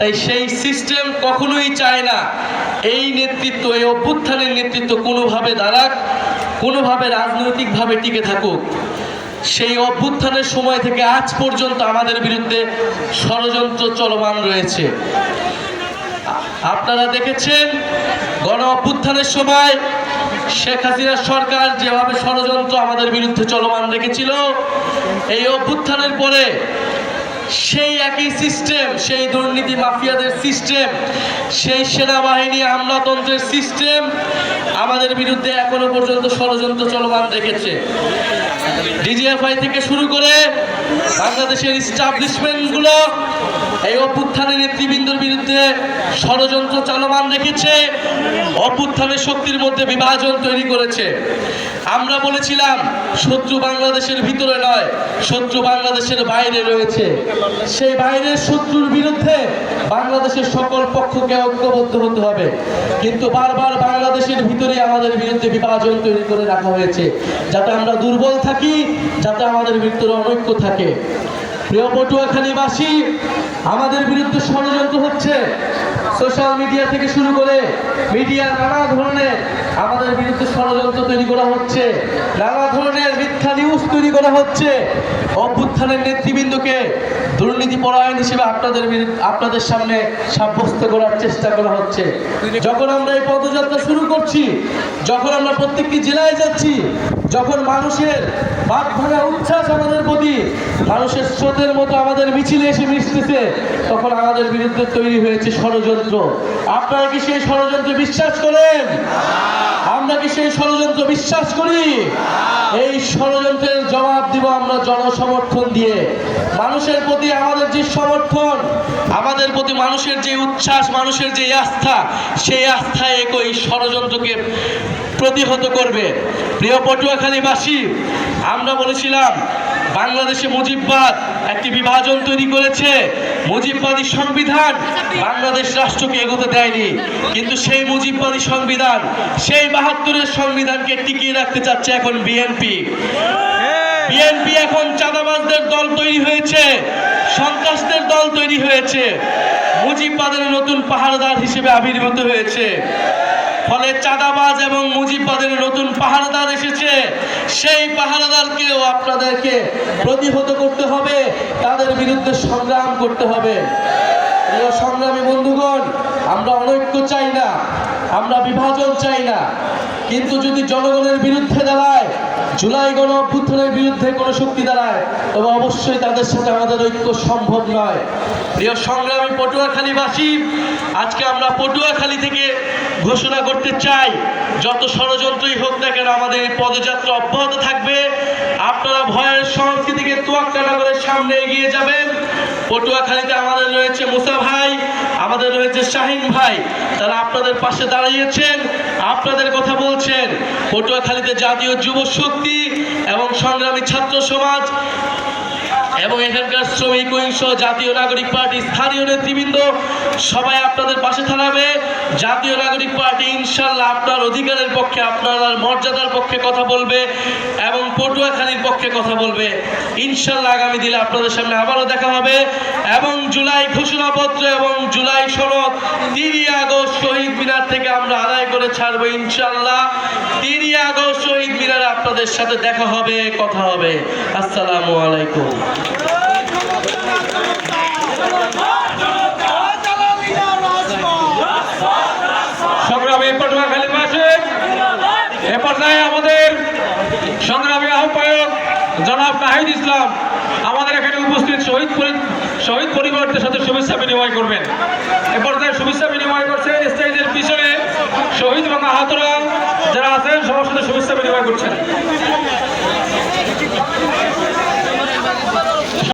তাই সেই সিস্টেম কখনোই চায় না। এই নেতৃত্ব, এই অভ্যুত্থানের নেতৃত্ব কোনোভাবে দাঁড়াক, কোনোভাবে রাজনৈতিকভাবে টিকে থাকুক। সেই অভ্যুত্থানের সময় থেকে আজ পর্যন্ত আমাদের বিরুদ্ধে ষড়যন্ত্র চলমান রয়েছে। আপনারা দেখেছেন, গণ অভ্যুত্থানের সময় শেখ হাসিনার সরকার যেভাবে ষড়যন্ত্র আমাদের বিরুদ্ধে চলমান রেখেছিল, এই অভ্যুত্থানের পরে সেই একই সিস্টেম সেই দুর্নীতি মাফিয়াদের সিস্টেম সেই সেনাবাহিনী আমলাতন্ত্রের সিস্টেম আমাদের বিরুদ্ধে এখনও পর্যন্ত ষড়যন্ত্র চলমান রেখেছে। ডিজিএফআই থেকে শুরু করে বাংলাদেশের ইস্টাবলিশমেন্টগুলো এই অভ্যুত্থানের নেতৃবৃন্দর বিরুদ্ধে ষড়যন্ত্র চলমান রেখেছে অভ্যুত্থানের শক্তির মধ্যে বিভাজন তৈরি করেছে। আমরা বলেছিলাম, শত্রু বাংলাদেশের ভিতরে নয়, শত্রু বাংলাদেশের বাইরে রয়েছে। সেই বাইরের শত্রুর বিরুদ্ধে বাংলাদেশের সকল পক্ষকে ঐক্যবদ্ধ হতে হবে। কিন্তু বারবার বাংলাদেশের ভিতরে আমাদের বিরুদ্ধে বিভাজন তৈরি করে রাখা হয়েছে, যাতে আমরা দুর্বল থাকি, যাতে আমাদের ভিতরে অনৈক্য থাকে। প্রিয় পটুয়াখালী পটুয়াখালীবাসী, আমাদের বিরুদ্ধে ষড়যন্ত্র হচ্ছে। সোশ্যাল মিডিয়া থেকে শুরু করে মিডিয়া নানা ধরনের আমাদের বিরুদ্ধে ষড়যন্ত্র তৈরি করা হচ্ছে। নানা ধরনের মিথ্যা নিউজ তৈরি করা হচ্ছে। অভ্যুত্থানের নেতৃবৃন্দকে দুর্নীতি পরায়ণ হিসেবে আপনাদের আপনাদের সামনে সাব্যস্ত করার চেষ্টা করা হচ্ছে। যখন আমরা এই পদযাত্রা শুরু করছি, যখন আমরা প্রত্যেকটি জেলায় যাচ্ছি যখন মানুষের বাদ উচ্ছ্বাস আমাদের প্রতি, মানুষের স্রোতের মতো আমাদের মিছিলে এসে মিশতেছে, তখন আমাদের বিরুদ্ধে তৈরি হয়েছে ষড়যন্ত্র। আপনারা কি সেই ষড়যন্ত্রে বিশ্বাস করেন? আমরা কি সেই ষড়যন্ত্র বিশ্বাস করি? এই ষড়যন্ত্রের জবাব দিব আমরা জনসমর্থন দিয়ে। মানুষের প্রতি আমাদের যে সমর্থন, আমাদের প্রতি মানুষের যে উচ্ছ্বাস, মানুষের যে আস্থা, সেই আস্থায় ওই ষড়যন্ত্রকে প্রতিহত করবে। প্রিয় পটুয়াখালীবাসী, আমরা বলেছিলাম বাংলাদেশে মুজিববাদ একটি বিভাজন তৈরি করেছে। মুজিববাদী সংবিধান বাংলাদেশ রাষ্ট্রকে এগোতে দেয়নি। কিন্তু সেই মুজিববাদী সংবিধান, সেই বাহাত্তরের সংবিধানকে টিকিয়ে রাখতে চাচ্ছে এখন বিএনপি। বিএনপি এখন চাঁদাবাজদের দল তৈরি হয়েছে, সন্ত্রাসদের দল তৈরি হয়েছে। মুজিববাদের নতুন পাহাড়দার হিসেবে আবির্ভূত হয়েছে। ফলে চাঁদাবাজ এবং মুজিববাদের নতুন পাহারাদার এসেছে। সেই পাহারাদারকেও আপনাদেরকে প্রতিহত করতে হবে, তাদের বিরুদ্ধে সংগ্রাম করতে হবে। সংগ্রামী বন্ধুগণ, আমরা অনৈক্য চাই না, আমরা বিভাজন চাই না। কিন্তু যদি জনগণের বিরুদ্ধে দাঁড়ায়, জুলাই গণ অভ্যুত্থানের বিরুদ্ধে কোনো শক্তি দাঁড়ায়, তবে অবশ্যই তাদের সাথে আমাদের ঐক্য সম্ভব নয়। প্রিয় সংগ্রামী পটুয়াখালীবাসী, আজকে আমরা পটুয়াখালী থেকে ঘোষণা করতে চাই, যত ষড়যন্ত্রই হোক না কেন আমাদের এই পদযাত্রা অব্যাহত থাকবে। আপনারা ভয়ের সংস্কৃতিকে তোয়াক্কা না করে সামনে এগিয়ে যাবেন। পটুয়াখালীতে আমাদের রয়েছে মুসা ভাই, আমাদের রয়েছে শাহিন ভাই। তারা আপনাদের পাশে দাঁড়িয়েছেন, আপনাদের কথা বলছেন। পটুয়াখালীতে জাতীয় যুব শক্তি এবং সংগ্রামী ছাত্র সমাজ এবং এখানকার শ্রমিক ঐংশ জাতীয় নাগরিক পার্টি, স্থানীয় নেতৃবৃন্দ, সবাই আপনাদের পাশে থাকবে। জাতীয় নাগরিক পার্টি ইনশাল্লাহ আপনার অধিকারের পক্ষে, আপনার মর্যাদার পক্ষে কথা বলবে এবং পটুয়াখালীর পক্ষে কথা বলবে। ইনশাল্লাহ আগামী দিনে আপনাদের সামনে আবারও দেখা হবে। এবং জুলাই ঘোষণাপত্র এবং জুলাই সনদ তিনই মিনার থেকে আমরা আদায় করে ছাড়বো ইনশাল্লাহ তিনই আগস্ট শহীদ মিনারে আপনাদের সাথে দেখা হবে, কথা হবে। আসসালামু আলাইকুম সংগ্রামী পটুয়াখালীবাসী এ পর্যায়ে আমাদের সংগ্রামী আহ্বায়ক জনাব নাহিদ ইসলাম, আমাদের এখানে উপস্থিত শহীদ শহীদ পরিবারদের সাথে শুভেচ্ছা বিনিময় করবেন। এ পর্যায়ে শুভেচ্ছা বিনিময় করছে স্টেজের পিছনে শহীদ এবং আহতরা যারা আছেন, সবার সাথে শুভেচ্ছা বিনিময় করছেন।